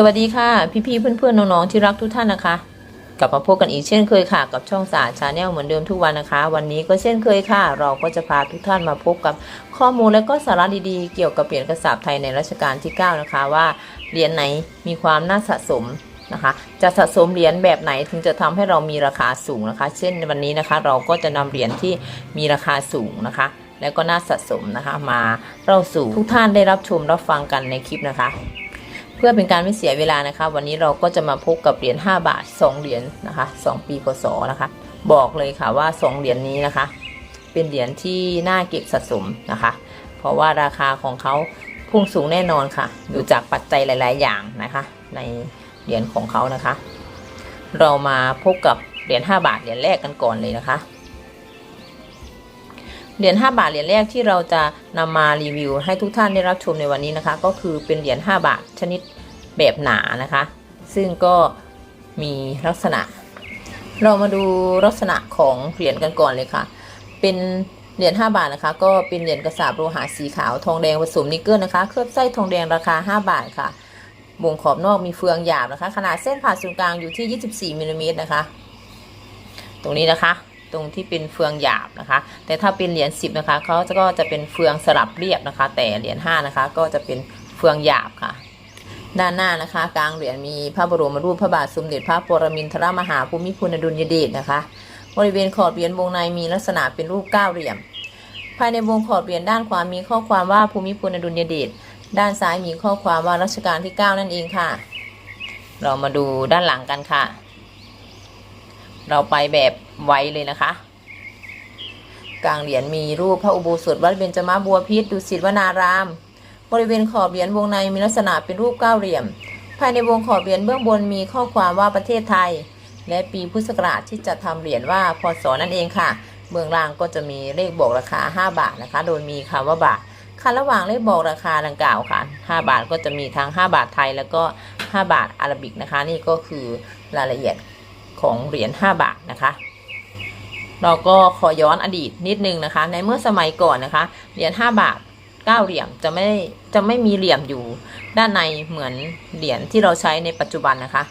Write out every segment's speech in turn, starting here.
สวัสดีค่ะพี่ๆเพื่อนๆน้องๆที่รักทุกท่านนะคะ กลับมาพบกันอีกเช่นเคยค่ะ กับช่องสาชาแนลเหมือนเดิมทุกวันนะคะ วันนี้ก็เช่นเคยค่ะ เราก็จะพาทุกท่านมาพบกับข้อมูลและก็สาระดีๆ เกี่ยวกับเหรียญกระสาบไทยในรัชกาลที่ 9 นะคะ ว่าเหรียญไหนมีความน่าสะสมนะคะ จะสะสมเหรียญแบบไหนถึงจะทำให้เรามีราคาสูงนะคะ เช่นวันนี้นะคะ เราก็จะนำเหรียญที่มีราคาสูงนะคะ แล้วก็น่าสะสมนะคะ มาเล่าสู่ทุกท่านได้รับชมรับฟังกันในคลิปนะคะ เพื่อเป็นการไม่เสียเวลานะคะ วันนี้เราก็จะมาพบกับเหรียญ5บาท 2 เหรียญนะคะ 2 ปีพศนะคะ บอกเลยค่ะว่า 2 เหรียญนี้นะคะ เป็นเหรียญที่น่าเก็บสะสมนะคะ เพราะว่าราคาของเขาพุ่งสูงแน่นอนค่ะดูจากปัจจัยหลาย ๆ อย่างนะคะ ในเหรียญของเขานะคะ เรามาพบกับเหรียญ5บาทเหรียญแรกกันก่อนเลยนะคะ เหรียญ5บาทเหรียญแรกที่เราจะนำมารีวิว ให้ทุกท่านได้รับชมในวันนี้นะคะ ก็คือเป็นเหรียญ5บาทชนิดแบบหนานะคะ ซึ่งก็มีลักษณะ เรามาดูลักษณะของเหรียญกันก่อนเลยค่ะ เป็นเหรียญ5บาทนะคะ ก็เป็นเหรียญกระสาบโลหะสีขาวทองแดงผสมนิกเกิลนะคะ เคลือบไส้ทองแดงราคา 5 บาทค่ะวงขอบนอกมีเฟืองหยาบนะคะ ขนาดเส้นผ่าศูนย์กลางอยู่ที่ 24มิลลิเมตรนะคะ ตรงนี้นะคะ ตรงที่เป็นเฟืองหยาบนะคะ แต่ถ้าเป็นเหรียญ10นะคะเขาก็จะเป็นเฟืองสลับเรียบนะคะ แต่เหรียญ5นะคะ ก็จะเป็นเฟืองหยาบค่ะ ด้านหน้านะคะ กลางเหรียญมีพระบรมรูปพระบาทสมเด็จพระปรมินทรมหาภูมิพลอดุลยเดชนะคะ บริเวณขอบเหรียญวงในมีลักษณะเป็นรูปเก้าเหลี่ยม ภายในวงขอบเหรียญด้านขวามีข้อความว่าภูมิพลอดุลยเดชด้านซ้ายมีข้อความว่ารัชกาลที่ 9 นั่นเองค่ะ เรามาดูด้านหลังกันค่ะ เราไปแบบ ไวเลยนะคะ กลางเหรียญมีรูปพระอุโบสถวัดเบญจมาบัวพิษดุสิตวนาราม บริเวณขอบเหรียญวงในมีลักษณะเป็นรูปเก้าเหลี่ยม ภายในวงขอบเหรียญเบื้องบนมีข้อความว่าประเทศไทย และปีพุทธศักราชที่จะทำเหรียญว่าพศนั่นเองค่ะ เบื้องล่างก็จะมีเลขบอกราคา 5 บาทนะคะ โดยมีคำว่าบาทค่ะระหว่างเลขบอกราคาดังกล่าวค่ะ 5 บาทก็จะมีทั้ง 5 บาทไทยแล้วก็ 5 บาทอาราบิกนะคะ นี่ก็คือรายละเอียดของเหรียญ 5 บาทนะคะ เราก็ขอย้อนอดีตนิดนึงนะคะ ในเมื่อสมัยก่อนนะคะ เหรียญ5บาท9เหลี่ยมจะไม่จะไม่มีเหลี่ยมอยู่ด้านในเหมือนเหรียญที่เราใช้ในปัจจุบันนะคะ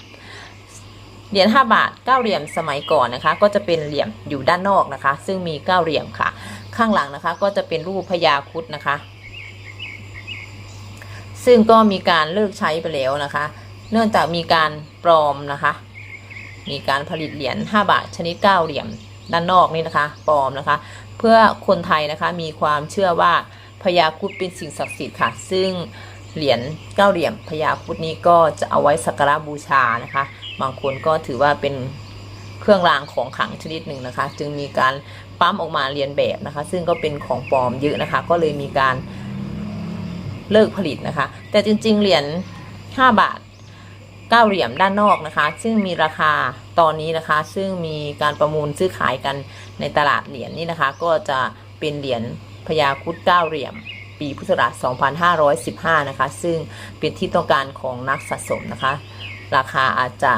เหรียญ5บาท9เหลี่ยมสมัยก่อนนะคะ ก็จะเป็นเหลี่ยมอยู่ด้านนอกนะคะ ซึ่งมี9เหลี่ยมค่ะ ข้างหลังนะคะ ก็จะเป็นรูปพญาครุดนะคะ ซึ่งก็มีการเลิกใช้ไปแล้วนะคะ เนื่องจากมีการปลอมนะคะ มีการผลิตเหรียญ5บาทชนิด9เหลี่ยม ด้านนอกนี่นะคะปลอมนะคะ เพื่อคนไทยนะคะมีความเชื่อว่าพญาคุดเป็นสิ่งศักดิ์สิทธิ์ค่ะ ซึ่งเหรียญเก้าเหลี่ยมพญาคุดนี้ก็จะเอาไว้สักการะบูชานะคะ บางคนก็ถือว่าเป็นเครื่องรางของขลังชนิดหนึ่งนะคะ จึงมีการปั๊มออกมาเรียนแบบนะคะ ซึ่งก็เป็นของปลอมเยอะนะคะ ก็เลยมีการเลิกผลิตนะคะ แต่จริงๆ เหรียญ5บาท9เหลี่ยมด้านนอกนะคะ ซึ่งมีราคา ตอนนี้นะคะ ซึ่งมีการประมูลซื้อขายกันในตลาดเหรียญนี่นะคะ ก็จะเป็นเหรียญพญาครุฑ9เหลี่ยม ปีพุทธศักราช2515 นะคะ ซึ่งเป็นที่ต้องการของนักสะสมนะคะ ราคาอาจจะ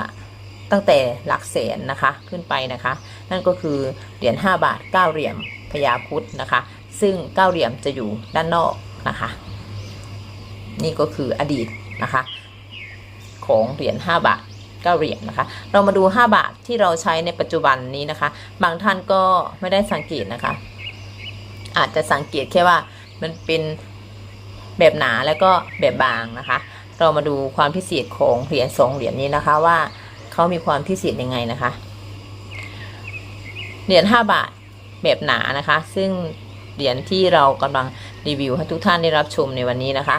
ตั้งแต่หลักแสนนะคะขึ้นไปนะคะ นั่นก็คือเหรียญ5บาท9เหลี่ยมพญาครุฑนะคะ ซึ่ง9เหลี่ยมจะอยู่ด้านนอกนะคะ นี่ก็คืออดีตนะคะ ของเหรียญ5บาท 9 เหรียญนะคะ เรามาดู 5 บาทที่เราใช้ในปัจจุบันนี้นะคะ บางท่านก็ไม่ได้สังเกตนะคะ อาจจะสังเกตแค่ว่ามันเป็นแบบหนาแล้วก็แบบบางนะคะ เรามาดูความพิเศษของเหรียญสองเหรียญนี้นะคะว่าเขามีความพิเศษยังไงนะคะ เหรียญ5บาทแบบหนานะคะ ซึ่งเหรียญที่เรากำลังรีวิวให้ทุกท่านได้รับชมในวันนี้นะคะ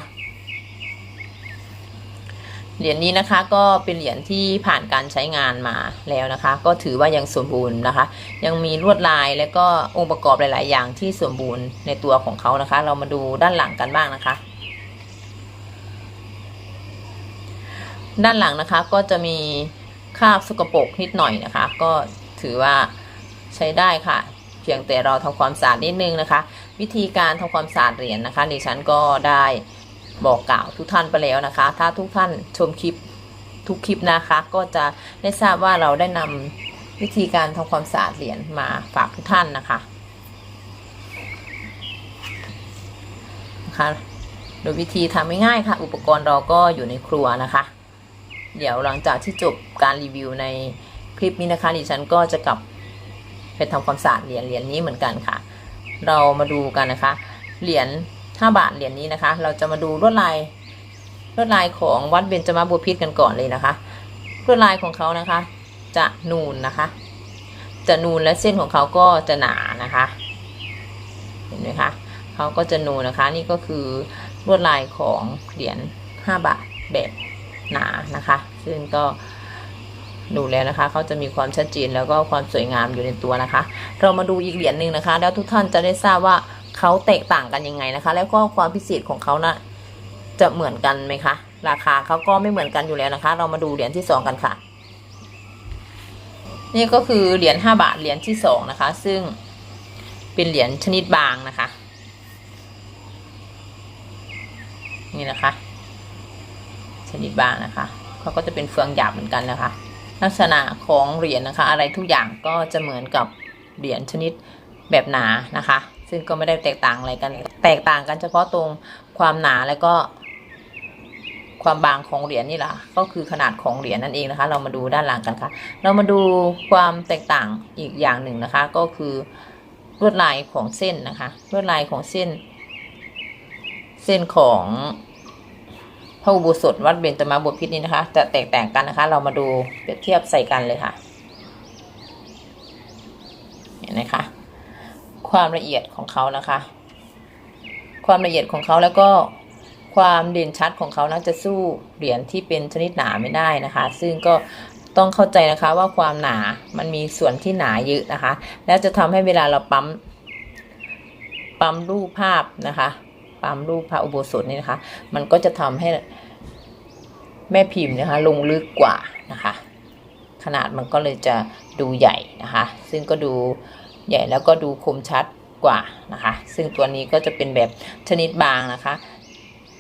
เหรียญนี้นะคะก็เป็นเหรียญที่ผ่านการใช้งานมาแล้วนะคะ ก็ถือว่ายังสมบูรณ์นะคะ ยังมีลวดลายและก็องค์ประกอบหลาย ๆ อย่างที่สมบูรณ์ในตัวของเขานะคะ เรามาดูด้านหลังกันบ้างนะคะ ด้านหลังนะคะก็จะมีคราบสกปรกนิดหน่อยนะคะ ก็ถือว่าใช้ได้ค่ะ เพียงแต่เราทำความสะอาดนิดนึงนะคะ วิธีการทำความสะอาดเหรียญนะคะดิฉันก็ได้ บอกกล่าวทุกท่านไปแล้วนะคะ ถ้าทุกท่านชมคลิปทุกคลิปนะคะ ก็จะได้ทราบว่าเราได้นำวิธีการทำความสะอาดเหรียญมาฝากทุกท่านนะคะนะคะโดยวิธีทำง่ายๆค่ะ อุปกรณ์เราก็อยู่ในครัวนะคะ เดี๋ยวหลังจากที่จบการรีวิวในคลิปนี้นะคะดิฉันก็จะกลับไปทำความสะอาดเหรียญเหรียญนี้เหมือนกันค่ะ เรามาดูกันนะคะ เหรียญ 5 บาทเหรียญนี้นะคะ เราจะมาดูลวดลายลวดลายของวัดเบญจมาบุพิตรกันก่อนเลยนะคะลวดลายของเขานะคะ จะนูนนะคะ จะนูนและเส้นของเขาก็จะหนานะคะ เห็นไหมคะเขาก็จะนูนนะคะ นี่ก็คือลวดลายของเหรียญ5บาทแบบหนานะคะ ซึ่งก็ดูแล้วนะคะเขาจะมีความชัดเจนแล้วก็ความสวยงามอยู่ในตัวนะคะ เรามาดูอีกเหรียญหนึ่งนะคะ แล้วทุกท่านจะได้ทราบว่า เขาแตกต่างกันยังไงนะคะ แล้วก็ความพิเศษของเขานะ่ะจะเหมือนกันไหมคะ ราคาเขาก็ไม่เหมือนกันอยู่แล้วนะคะ เรามาดูเหรียญที่สองกันค่ะ นี่ก็คือเหรียญ5บาทเหรียญที่สองนะคะ ซึ่งเป็นเหรียญชนิดบางนะคะ นี่นะคะ ชนิดบางนะคะเขาก็จะเป็นเฟืองหยาบเหมือนกันนะคะ ลักษณะของเหรียญนะคะ อะไรทุกอย่างก็จะเหมือนกับเหรียญชนิดแบบหนานะคะ ซึ่งก็ไม่ได้แตกต่างอะไรกัน แตกต่างกันเฉพาะตรงความหนาแล้วก็ความบางของเหรียญนี่แหละก็คือขนาดของเหรียญนั่นเองนะคะ เรามาดูด้านหลังกันค่ะ เรามาดูความแตกต่างอีกอย่างหนึ่งนะคะ ก็คือลวดลายของเส้นนะคะลวดลายของเส้น เส้นของพระอุโบสถวัดเบญจมาบพิตรนี่นะคะ จะแตกต่างกันนะคะ เรามาดูเปรียบเทียบใส่กันเลยค่ะเห็นไหมคะ ความละเอียดของเขานะคะ ความละเอียดของเขาแล้วก็ความเด่นชัดของเขานะจะสู้เหรียญที่เป็นชนิดหนาไม่ได้นะคะ ซึ่งก็ต้องเข้าใจนะคะว่าความหนา มันมีส่วนที่หนาเยอะนะคะ แล้วจะทำให้เวลาเราปั๊ม ปั๊มรูปภาพนะคะ ปั๊มรูปพระอุโบสถนี่นะคะ มันก็จะทำให้แม่พิมพ์นะคะ ลงลึกกว่านะคะ ขนาดมันก็เลยจะดูใหญ่นะคะ ซึ่งก็ดู ใหญ่แล้วก็ดูคมชัดกว่านะคะ ซึ่งตัวนี้ก็จะเป็นแบบชนิดบางนะคะ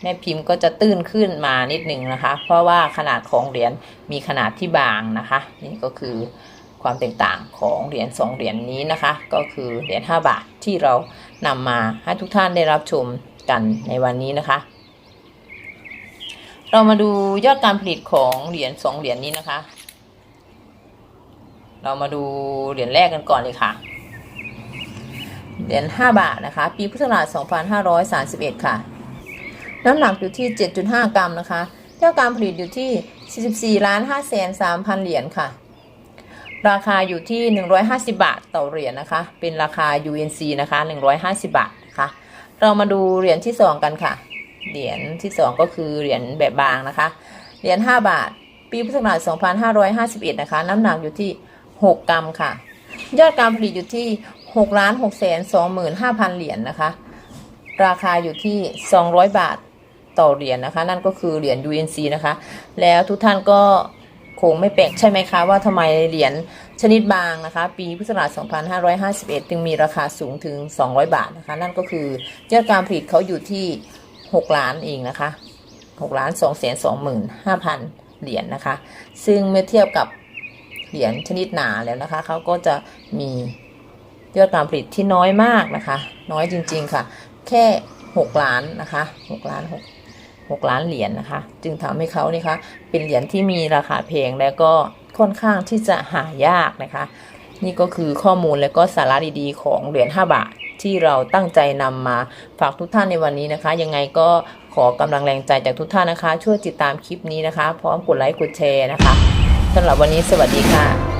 แม่พิมพ์ก็จะตื้นขึ้นมานิดหนึ่งนะคะ เพราะว่าขนาดของเหรียญมีขนาดที่บางนะคะ นี่ก็คือความแตกต่างของเหรียญสองเหรียญนี้นะคะ ก็คือเหรียญ5บาทที่เรานำมาให้ทุกท่านได้รับชมกันในวันนี้นะคะ เรามาดูยอดการผลิตของเหรียญสองเหรียญนี้นะคะ เรามาดูเหรียญแรกกันก่อนเลยค่ะ เหรียญ5บาทนะคะ ปีพุทธศักราช 2531 ค่ะ น้ำหนักอยู่ที่ 7.5 กรัมนะคะยอดการผลิตอยู่ที่ 44ล้าน5แสน3พันเหรียญค่ะ ราคาอยู่ที่ 150 บาทต่อเหรียญนะคะ เป็นราคา UNC นะคะ 150 บาทนะคะ เรามาดูเหรียญที่ 2 กันค่ะ เหรียญที่ 2 ก็คือเหรียญแบบบางนะคะ เหรียญ5บาท ปีพุทธศักราช 2551 นะคะ น้ำหนักอยู่ที่ 6 กรัมค่ะ ยอดการผลิตอยู่ที่ 6ล้าน6แสน25,000เหรียญนะคะ ราคาอยู่ที่200บาทต่อเหรียญนะคะ นั่นก็คือเหรียญ UNC นะคะ แล้วทุกท่านก็คงไม่แปลกใช่ไหมคะ ว่าทำไมเหรียญชนิดบางนะคะ ปีพุทธศักราช 2551 จึงมีราคาสูงถึง 200 บาทนะคะ นั่นก็คือยอดการผลิตเขาอยู่ที่ 6 ล้านเองนะคะ6ล้าน2แสน25,000 เหรียญนะคะ ซึ่งเมื่อเทียบกับเหรียญชนิดหนาแล้วนะคะ เขาก็จะมี ยอดการผลิตที่น้อยมากนะคะ น้อยจริง ๆค่ะ แค่6ล้านนะคะ6ล้าน6 6ล้านเหรียญนะคะ จึงทำให้เขานี่คะเป็นเหรียญที่มีราคาแพงและก็ค่อนข้างที่จะหายากนะคะ นี่ก็คือข้อมูลและก็สาระดีๆ ของเหรียญ5บาทที่เราตั้งใจนำมาฝากทุกท่านในวันนี้นะคะ ยังไงก็ขอกำลังแรงใจจากทุกท่านนะคะ ช่วยติดตามคลิปนี้นะคะ พร้อมกดไลค์กดแชร์นะคะสำหรับวันนี้สวัสดีค่ะ